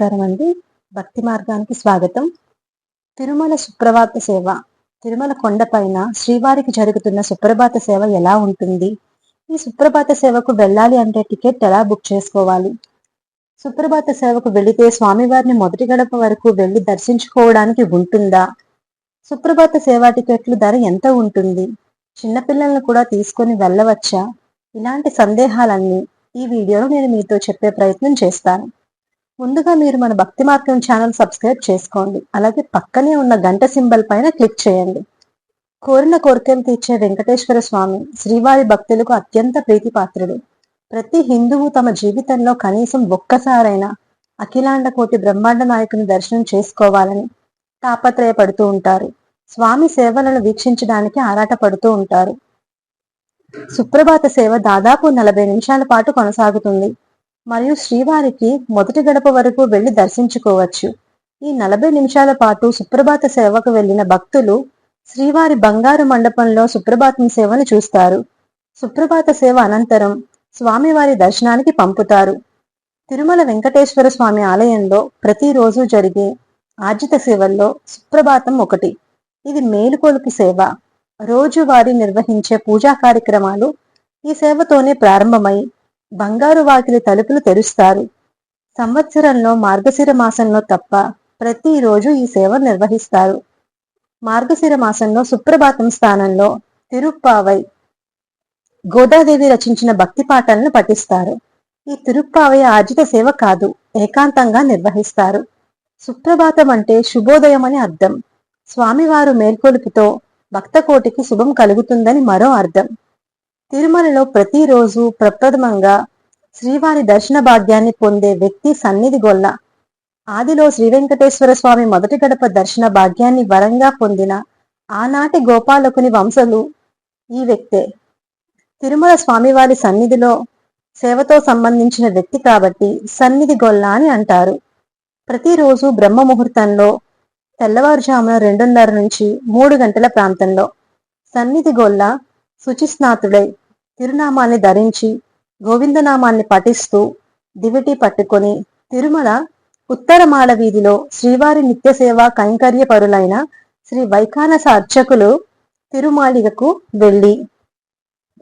నమస్కారం అండి. భక్తి మార్గానికి స్వాగతం. తిరుమల సుప్రభాత సేవ తిరుమల కొండపైన శ్రీవారికి జరుగుతున్న సుప్రభాత సేవ ఎలా ఉంటుంది? ఈ సుప్రభాత సేవకు వెళ్ళాలి అంటే టికెట్ ఎలా బుక్ చేసుకోవాలి? సుప్రభాత సేవకు వెళితే స్వామివారిని మొదటి గడప వరకు వెళ్ళి దర్శించుకోవడానికి ఉంటుందా? సుప్రభాత సేవా టికెట్లు ధర ఎంత ఉంటుంది? చిన్నపిల్లలను కూడా తీసుకొని వెళ్ళవచ్చా? ఇలాంటి సందేహాలన్నీ ఈ వీడియోలో నేను మీతో చెప్పే ప్రయత్నం చేస్తాను. ముందుగా మీరు మన భక్తి మార్గం ఛానల్ సబ్స్క్రైబ్ చేసుకోండి. అలాగే పక్కనే ఉన్న గంట సింబల్ పైన క్లిక్ చేయండి. కోరిన కోరికలు తీర్చే వెంకటేశ్వర స్వామి శ్రీవారి భక్తులకు అత్యంత ప్రీతిపాత్రుడు. ప్రతి హిందువు తమ జీవితంలో కనీసం ఒక్కసారైనా అఖిలాండ కోటి బ్రహ్మాండ నాయకుని దర్శనం చేసుకోవాలని తాపత్రయపడుతూ ఉంటారు. స్వామి సేవలను వీక్షించడానికి ఆరాటపడుతూ ఉంటారు. సుప్రభాత సేవ దాదాపు నలభై నిమిషాల పాటు కొనసాగుతుంది. మరియు శ్రీవారికి మొదటి గడప వరకు వెళ్ళి దర్శించుకోవచ్చు. ఈ నలభై నిమిషాల పాటు సుప్రభాత సేవకు వెళ్ళిన భక్తులు శ్రీవారి బంగారు మండపంలో సుప్రభాతం సేవను చూస్తారు. సుప్రభాత సేవ అనంతరం స్వామివారి దర్శనానికి పంపుతారు. తిరుమల వెంకటేశ్వర స్వామి ఆలయంలో ప్రతిరోజు జరిగే ఆర్జిత సేవల్లో సుప్రభాతం ఒకటి. ఇది మేలుకొలుపు సేవ. రోజువారీ నిర్వహించే పూజా కార్యక్రమాలు ఈ సేవతోనే ప్రారంభమై బంగారు వాకిలి తలుపులు తెరుస్తారు. సంవత్సరంలో మార్గశిర మాసంలో తప్ప ప్రతిరోజు ఈ సేవ నిర్వహిస్తారు. మార్గశిర మాసంలో సుప్రభాతం స్థానంలో తిరుప్పావై గోదాదేవి రచించిన భక్తి పాటలను పఠిస్తారు. ఈ తిరుప్పావై ఆర్జిత సేవ కాదు ఏకాంతంగా నిర్వహిస్తారు. సుప్రభాతం అంటే శుభోదయం అని అర్థం. స్వామివారు మేల్కొలుపుతో భక్తకోటికి శుభం కలుగుతుందని మరో అర్థం. తిరుమలలో ప్రతిరోజు ప్రప్రథమంగా శ్రీవారి దర్శన భాగ్యాన్ని పొందే వ్యక్తి సన్నిధి గొల్ల. ఆదిలో శ్రీ వెంకటేశ్వర స్వామి మొదటి గడప దర్శన భాగ్యాన్ని వరంగా పొందిన ఆనాటి గోపాలకుని వంశలు ఈ వ్యక్తే. తిరుమల స్వామివారి సన్నిధిలో సేవతో సంబంధించిన వ్యక్తి కాబట్టి సన్నిధి గొల్ల అని అంటారు. ప్రతిరోజు బ్రహ్మ ముహూర్తంలో తెల్లవారుజామున రెండున్నర నుంచి మూడు గంటల ప్రాంతంలో సన్నిధి గొల్ల శుచిస్నాతుడై తిరునామాన్ని ధరించి గోవిందనామాన్ని పఠిస్తూ దివిటి పట్టుకొని తిరుమల ఉత్తరమాల వీధిలో శ్రీవారి నిత్య సేవా కైంకర్య పరులైన శ్రీ వైఖానస అర్చకులు తిరుమాళిగకు వెళ్ళి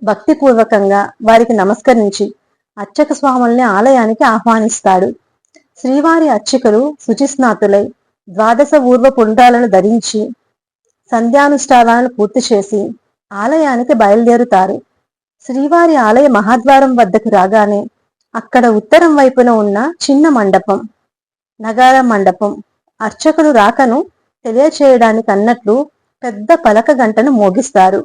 భక్తిపూర్వకంగా వారికి నమస్కరించి అర్చక స్వాముల్ని ఆలయానికి ఆహ్వానిస్తాడు. శ్రీవారి అర్చకులు శుచిస్నాతులై ద్వాదశ ఊర్వ పుండ్రాలను ధరించి సంధ్యానుష్ఠానాలను పూర్తి చేసి ఆలయానికి బయలుదేరుతారు. శ్రీవారి ఆలయ మహాద్వారం వద్దకు రాగానే అక్కడ ఉత్తరం వైపున ఉన్న చిన్న మండపం నగార మండపం అర్చకులు రాకను తెలియచేయడానికి అన్నట్లు పెద్ద పలక గంటను మోగిస్తారు.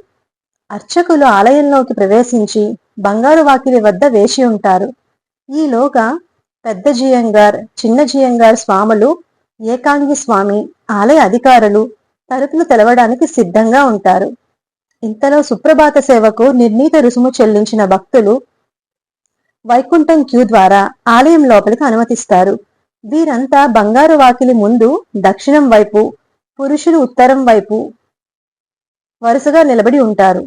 అర్చకులు ఆలయంలోకి ప్రవేశించి బంగారు వాకిలి వద్ద వేసి ఉంటారు. ఈలోగా పెద్ద జియంగార్ చిన్న జియంగార్ స్వాములు ఏకాంగి స్వామి ఆలయ అధికారులు తలుపులు తెలవడానికి సిద్ధంగా ఉంటారు. ఇంతలో సుప్రభాత సేవకు నిర్ణీత రుసుము చెల్లించిన భక్తులు వైకుంఠం క్యూ ద్వారా ఆలయం లోపలికి అనుమతిస్తారు. వీరంతా బంగారు వాకిలి ముందు దక్షిణం వైపు పురుషులు ఉత్తరం వైపు వరుసగా నిలబడి ఉంటారు.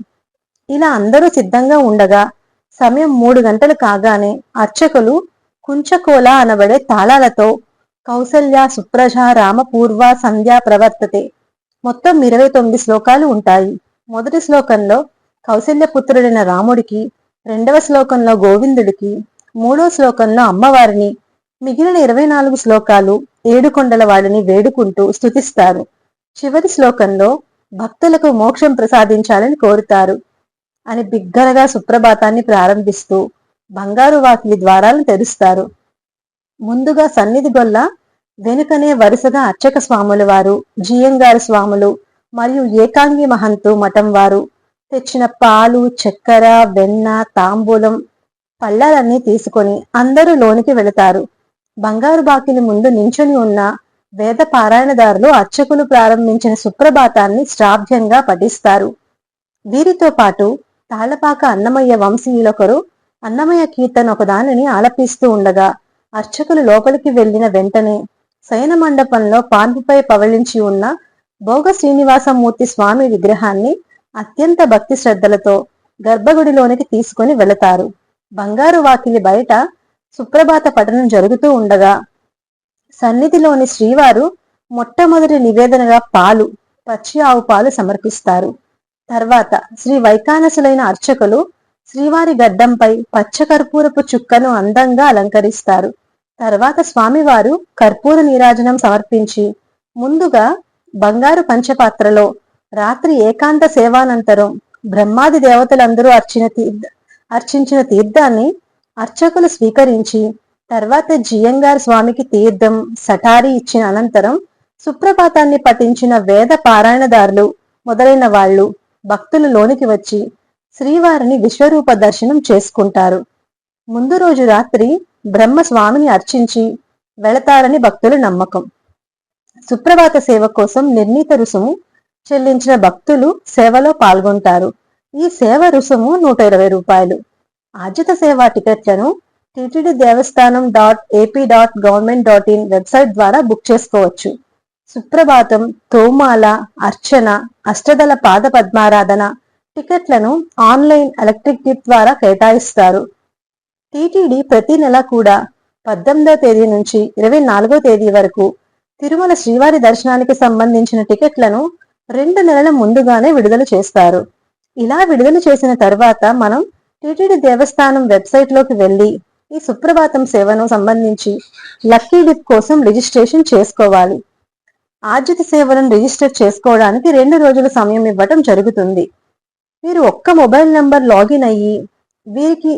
ఇలా అందరూ సిద్ధంగా ఉండగా సమయం మూడు గంటలు కాగానే అర్చకులు కుంచకోల అనబడే తాళాలతో కౌసల్య సుప్రజ రామపూర్వ సంధ్యా ప్రవర్తతే మొత్తం ఇరవై తొమ్మిది శ్లోకాలు ఉంటాయి. మొదటి శ్లోకంలో కౌశల్యపుత్రుడైన రాముడికి రెండవ శ్లోకంలో గోవిందుడికి మూడో శ్లోకంలో అమ్మవారిని మిగిలిన ఇరవై నాలుగు శ్లోకాలు ఏడుకొండల వాడిని వేడుకుంటూ స్థుతిస్తారు చివరి శ్లోకంలో భక్తులకు మోక్షం ప్రసాదించాలని కోరుతారు అని బిగ్గరగా సుప్రభాతాన్ని ప్రారంభిస్తూ బంగారు వాకిలి ద్వారాలను తెరుస్తారు. ముందుగా సన్నిధి గొల్ల వెనుకనే వరుసగా అర్చక స్వాముల వారు జియంగారు స్వాములు మరియు ఏకాంగి మహంతు మఠం వారు తెచ్చిన పాలు చక్కెర వెన్న తాంబూలం పళ్ళాలన్నీ తీసుకొని అందరూ లోనికి వెళతారు. బంగారు బాకిలి ముందు నించుని ఉన్న వేద పారాయణదారులు అర్చకులు ప్రారంభించిన సుప్రభాతాన్ని శ్రావ్యంగా పఠిస్తారు. వీరితో పాటు తాళపాక అన్నమయ్య వంశీయులొకరు అన్నమయ్య కీర్తన ఒకదానిని ఆలపిస్తూ ఉండగా అర్చకులు లోపలికి వెళ్ళిన వెంటనే శయన మండపంలో పాన్పుపై పవళించి ఉన్న భోగ శ్రీనివాసమూర్తి స్వామి విగ్రహాన్ని అత్యంత భక్తి శ్రద్ధలతో గర్భగుడిలోనికి తీసుకుని వెళతారు. బంగారు వాకిలి బయట సుప్రభాత పఠనం జరుగుతూ ఉండగా సన్నిధిలోని శ్రీవారు మొట్టమొదటి నివేదనగా పాలు పచ్చి ఆవు పాలు సమర్పిస్తారు. తర్వాత శ్రీ వైకానసులైన అర్చకులు శ్రీవారి గడ్డంపై పచ్చకర్పూరపు చుక్కను అందంగా అలంకరిస్తారు. తర్వాత స్వామివారు కర్పూర నీరాజనం సమర్పించి ముందుగా బంగారు పంచపాత్రలో రాత్రి ఏకాంత సేవానంతరం బ్రహ్మాది దేవతలందరూ అర్చిన తీర్థ అర్చించిన తీర్థాన్ని అర్చకులు స్వీకరించి తర్వాత జియంగార్ స్వామికి తీర్థం సటారి ఇచ్చిన అనంతరం సుప్రభాతాన్ని పఠించిన వేద పారాయణదారులు మొదలైన వాళ్ళు భక్తులు లోనికి వచ్చి శ్రీవారిని విశ్వరూప దర్శనం చేసుకుంటారు. ముందు రోజు రాత్రి బ్రహ్మ స్వామిని అర్చించి వెళతారని భక్తుల నమ్మకం. సుప్రభాత సేవ కోసం నిర్ణీత రుసుము చెల్లించిన భక్తులు సేవలో పాల్గొంటారు. ఈ సేవ రుసుము నూట ఇరవై రూపాయలు. ఆర్జిత సేవా టికెట్లను TTD Devasthanam dot AP dot government dot in website ద్వారా బుక్ చేసుకోవచ్చు. సుప్రభాతం తోమాల అర్చన అష్టదల పాద పద్మారాధన టికెట్లను ఆన్లైన్ ఎలక్ట్రిక్ గిఫ్ట్ ద్వారా కేటాయిస్తారు. టీటీడీ ప్రతి నెల కూడా పద్దెనిమిదో తేదీ నుంచి ఇరవై నాలుగో తేదీ వరకు తిరుమల శ్రీవారి దర్శనానికి సంబంధించిన టికెట్లను రెండు నెలల ముందుగానే విడుదల చేస్తారు. ఇలా విడుదల చేసిన తర్వాత మనం టిటిడి దేవస్థానం వెబ్సైట్లోకి వెళ్ళి ఈ సుప్రభాతం సేవను సంబంధించి లక్కీ డిప్ కోసం రిజిస్ట్రేషన్ చేసుకోవాలి. ఆర్జిత సేవలను రిజిస్టర్ చేసుకోవడానికి రెండు రోజుల సమయం ఇవ్వటం జరుగుతుంది. మీరు ఒక్క మొబైల్ నంబర్ లాగిన్ అయ్యి వీరికి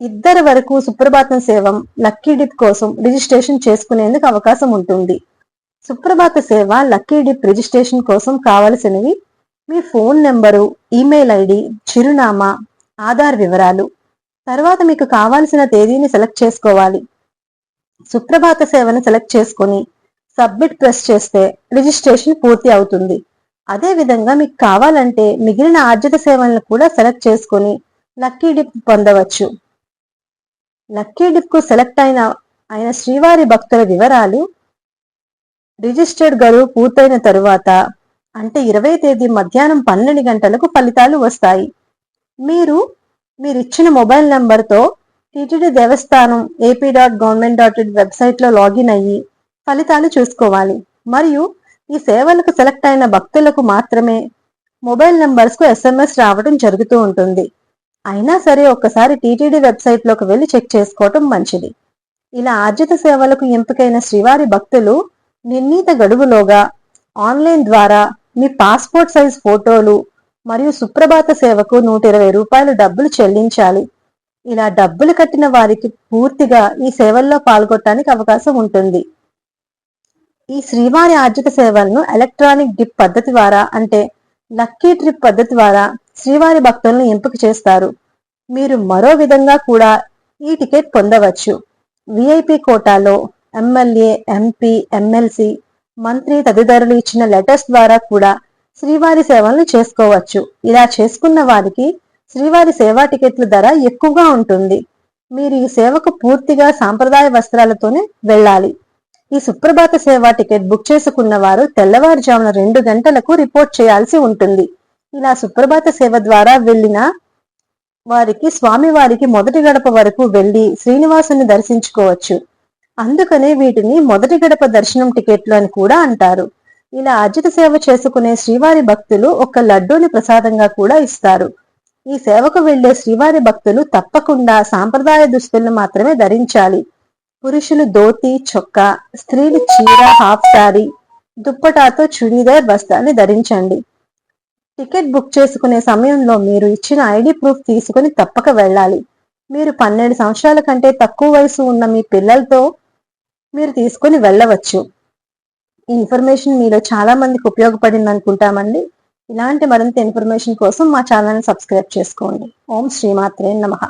ఇద్దరు వరకు సుప్రభాతం సేవం లక్కీ డిప్ కోసం రిజిస్ట్రేషన్ చేసుకునేందుకు అవకాశం ఉంటుంది. సుప్రభాత సేవ లక్కీ డిప్ రిజిస్ట్రేషన్ కోసం కావలసినవి మీ ఫోన్ నెంబరు ఈమెయిల్ ఐడి చిరునామా ఆధార్ వివరాలు. తర్వాత మీకు కావాల్సిన తేదీని సెలెక్ట్ చేసుకోవాలి. సుప్రభాత సేవను సెలెక్ట్ చేసుకొని సబ్మిట్ ప్రెస్ చేస్తే రిజిస్ట్రేషన్ పూర్తి అవుతుంది. అదేవిధంగా మీకు కావాలంటే మిగిలిన ఆర్జిత సేవలను కూడా సెలెక్ట్ చేసుకొని లక్కీ డిప్ పొందవచ్చు. లక్కీ డిప్కు సెలెక్ట్ అయిన అయిన శ్రీవారి భక్తుల వివరాలు రిజిస్టర్డ్ గడువు పూర్తయిన తరువాత అంటే ఇరవై తేదీ మధ్యాహ్నం పన్నెండు గంటలకు ఫలితాలు వస్తాయి. మీరు మీరిచ్చిన మొబైల్ నెంబర్తో TTD Devasthanam AP dot government dot in వెబ్సైట్లో లాగిన్ అయ్యి ఫలితాలు చూసుకోవాలి. మరియు ఈ సేవలకు సెలెక్ట్ అయిన భక్తులకు మాత్రమే మొబైల్ నెంబర్స్కు ఎస్ఎంఎస్ రావడం జరుగుతూ ఉంటుంది. అయినా సరే ఒక్కసారి టీటీడీ వెబ్సైట్లోకి వెళ్ళి చెక్ చేసుకోవటం మంచిది. ఇలా ఆర్జిత సేవలకు ఎంపికైన శ్రీవారి భక్తులు నిర్ణీత గడువులోగా ఆన్లైన్ ద్వారా మీ పాస్పోర్ట్ సైజ్ ఫోటోలు మరియు సుప్రభాత సేవకు నూట ఇరవై రూపాయలు డబ్బులు చెల్లించాలి. ఇలా డబ్బులు కట్టిన వారికి పూర్తిగా ఈ సేవల్లో పాల్గొట్టడానికి అవకాశం ఉంటుంది. ఈ శ్రీవారి ఆర్జిత సేవలను ఎలక్ట్రానిక్ డిప్ పద్ధతి ద్వారా అంటే లక్కీ ట్రిప్ పద్ధతి ద్వారా శ్రీవారి భక్తులను ఎంపిక చేస్తారు. మీరు మరో విధంగా కూడా ఈ టికెట్ పొందవచ్చు. విఐపి కోటాలో ఎమ్మెల్యే ఎంపీ ఎమ్మెల్సీ మంత్రి తదితరులు ఇచ్చిన లెటర్స్ ద్వారా కూడా శ్రీవారి సేవలను చేసుకోవచ్చు. ఇలా చేసుకున్న వారికి శ్రీవారి సేవా టికెట్ల ధర ఎక్కువగా ఉంటుంది. మీరు ఈ సేవకు పూర్తిగా సాంప్రదాయ వస్త్రాలతోనే వెళ్ళాలి. ఈ సుప్రభాత సేవా టికెట్ బుక్ చేసుకున్న వారు తెల్లవారుజామున రెండు గంటలకు రిపోర్ట్ చేయాల్సి ఉంటుంది. ఇలా సుప్రభాత సేవ ద్వారా వెళ్ళిన వారికి స్వామివారికి మొదటి గడప వరకు వెళ్ళి శ్రీనివాసుని దర్శించుకోవచ్చు. అందుకనే వీటిని మొదటి గడప దర్శనం టికెట్లు అని కూడా అంటారు. ఇలా అర్జిత సేవ చేసుకునే శ్రీవారి భక్తులు ఒక లడ్డూని ప్రసాదంగా కూడా ఇస్తారు. ఈ సేవకు వెళ్ళే శ్రీవారి భక్తులు తప్పకుండా సాంప్రదాయ దుస్తులను మాత్రమే ధరించాలి. పురుషులు ధోతి చొక్కా స్త్రీలు చీర హాఫ్ సారీ దుప్పటాతో చుడీదార్ వస్త్రాన్ని ధరించండి. టికెట్ బుక్ చేసుకునే సమయంలో మీరు ఇచ్చిన ఐడి ప్రూఫ్ తీసుకుని తప్పక వెళ్ళాలి. మీరు పన్నెండు సంవత్సరాల కంటే తక్కువ వయసు ఉన్న మీ పిల్లలతో మీరు తీసుకొని వెళ్ళవచ్చు. ఈ ఇన్ఫర్మేషన్ మీలో చాలా మందికి ఉపయోగపడింది అనుకుంటామండి. ఇలాంటి మరింత ఇన్ఫర్మేషన్ కోసం మా ఛానల్ని సబ్స్క్రైబ్ చేసుకోండి. ఓం శ్రీమాత్రే నమః.